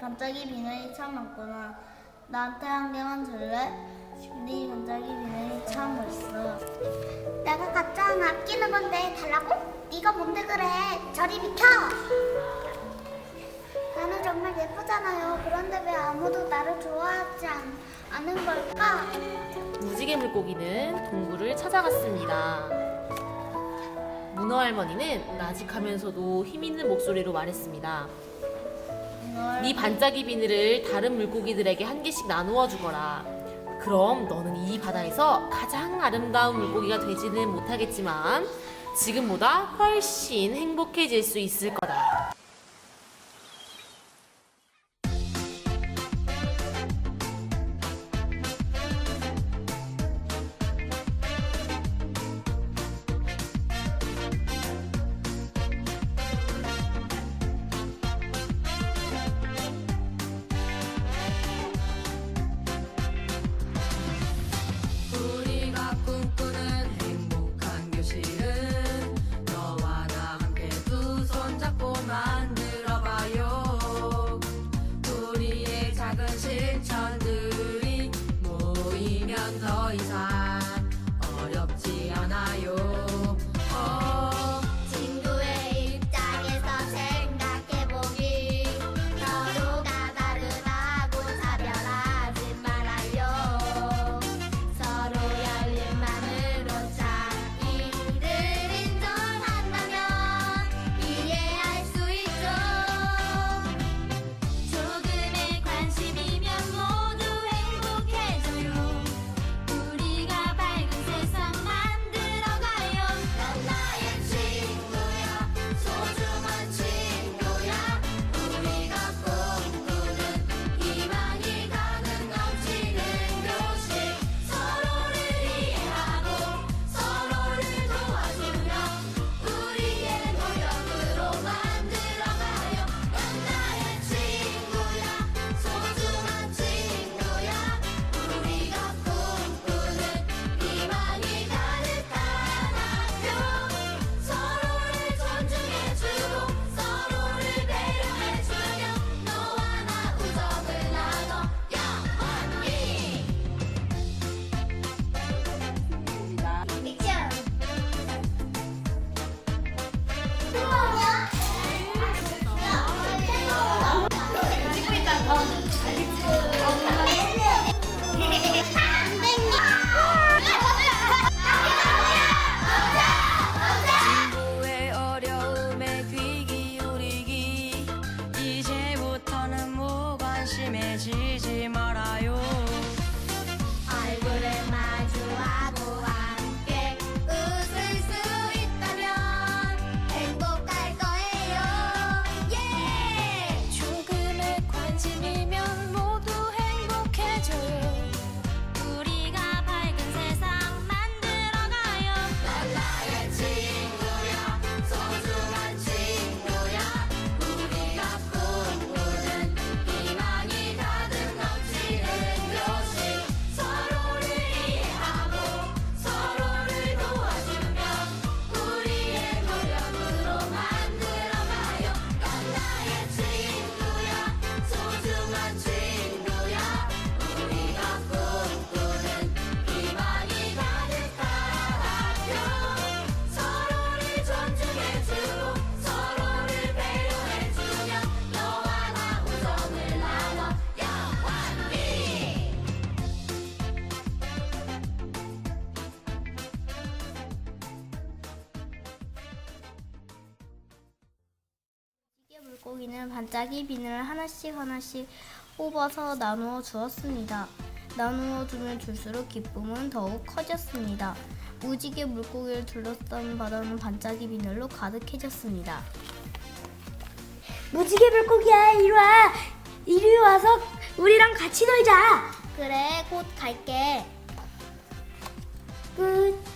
반짝이 비늘이 참 많구나. 나한테 한 개만 줄래? 네 반짝이 비늘이 참 멋있어. 내가 각자 하나 아끼는 건데 달라고? 네가 뭔데 그래? 저리 비켜. 나는 정말 예쁘잖아요. 그런데 왜 아무도 나를 좋아하지 않, 않은 걸까? 무지개 물고기는 동굴을 찾아갔습니다. 문어 할머니는 나직하면서도 힘 있는 목소리로 말했습니다. 널네 반짝이 비늘을 다른 물고기들에게 한 개씩 나누어 주거라. 그럼 너는 이 바다에서 가장 아름다운 물고기가 되지는 못하겠지만 지금보다 훨씬 행복해질 수 있을 거다. 친구의 물고기는 반짝이 비늘을 하나씩 하나씩 뽑아서 나누어 주었습니다. 나누어 주면 줄수록 기쁨은 더욱 커졌습니다. 무지개 물고기를 둘러싼 바다는 반짝이 비늘로 가득해졌습니다. 무지개 물고기야 이리 와 이리 와서 우리랑 같이 놀자 그래, 곧 갈게. 끝